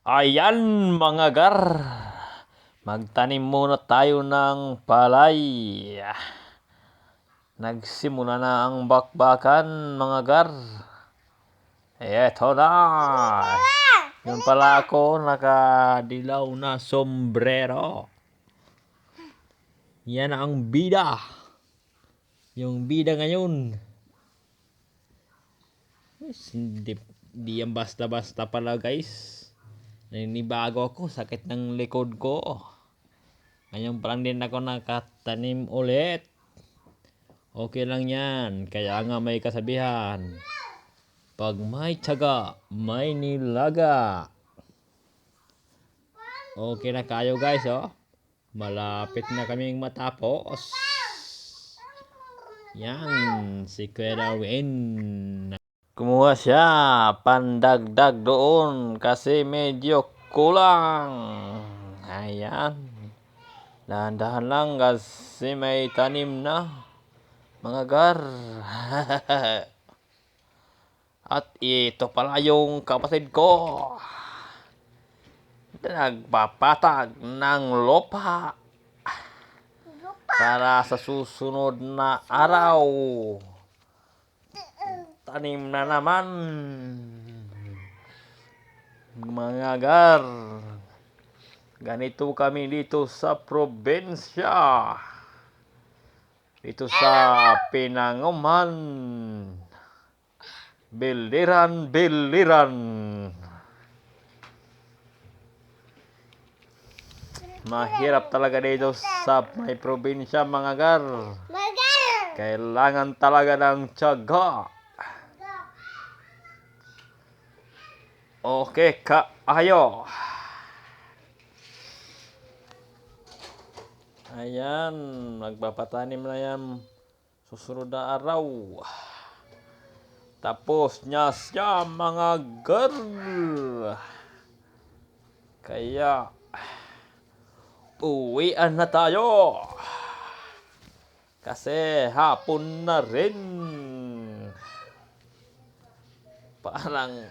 Ayan mga gar. Magtanim muna tayo ng palay. Nagsimula na ang bakbakan mga gar. Eto na. Yun pala ako nakadilaw na sombrero. Yan ang bida. Yung bida ngayon. Hindi, di yan basta-basta pala guys. Naninibago ako, sakit ng likod ko. Ngayon pa lang din ako nakatanim ulit. Okay lang yan, kaya nga may kasabihan. Pag may tiyaga, may nilaga. Okay na kayo guys, oh. Malapit na kaming matapos. Yan, si Kuya Darwin. Kumuha siya, pandagdag doon kasi medyo kulang. Ayan. Dahan-dahan lang kasi may tanim na. Mga gar. At ito pala yung kapatid ko. Nagpapatag ng lupa para sa susunod na araw. Tanim na naman. Mga gar. Ganito kami dito sa probinsya. Dito sa Pinanguman. Biliran, biliran. Mahirap talaga dito sa may probinsya mga gar. Kailangan talaga ng tiyaga. Okay, kaayo. Ayan, magpapatanim na yan susunod na araw. Tapos niya siya mga girl. Kaya, uwian na tayo. Kasi hapon na rin. Parang